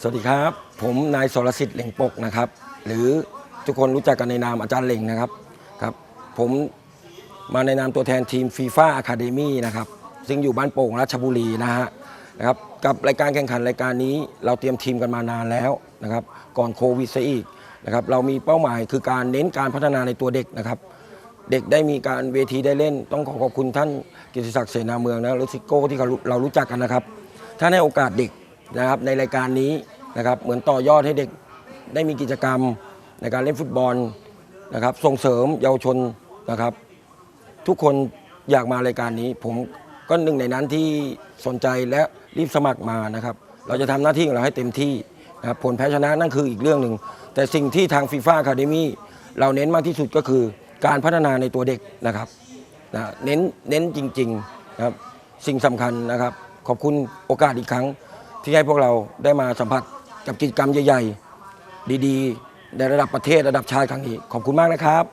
สวัสดีครับ ผมนายสรสิทธิ์เหล่งปกนะครับ หรือทุกคนรู้จักกันในนามอาจารย์เหล่งนะครับครับ ผมมาในนามตัวแทนทีมฟีฟ่าอะคาเดมี่นะครับซึ่งอยู่บ้านโป่งราชบุรีนะฮะนะครับกับรายการแข่งขันรายการนี้เราเตรียมทีมกันมานานแล้วนะครับ ก่อนโควิดซะอีกนะครับเรามีเป้าหมายคือการเน้นการพัฒนาในตัวเด็กนะครับ เด็กได้มีการเวทีได้เล่น ต้องขอขอบคุณท่านกิติศักดิ์เสนาเมืองนะหรือซิโก้ที่เราเรารู้จักกันนะครับท่านให้โอกาสเด็ก นะครับในรายการนี้นะครับเหมือนต่อยอดให้เด็กได้มีกิจกรรมในการเล่นฟุตบอลนะครับส่งเสริมเยาวชนนะครับ ทุกคนอยากมารายการนี้ ผมก็หนึ่งในนั้นที่สนใจและรีบสมัครมานะครับ เราจะทำหน้าที่ของเราให้เต็มที่นะครับผลแพ้ชนะนั่นคืออีกเรื่องหนึ่ง แต่สิ่งที่ทางฟีฟ่าคาเดมี่เราเน้นมากที่สุดก็คือการพัฒนาในตัวเด็กนะครับนะเน้นเน้นจริงๆนะครับสิ่งสำคัญนะครับ ขอบคุณโอกาสอีกครั้ง ที่ให้พวกเราได้มาสัมผัสกับกิจกรรมใหญ่ ๆ ดี ๆ ในระดับประเทศระดับชาติครั้งนี้ ขอบคุณมากนะครับ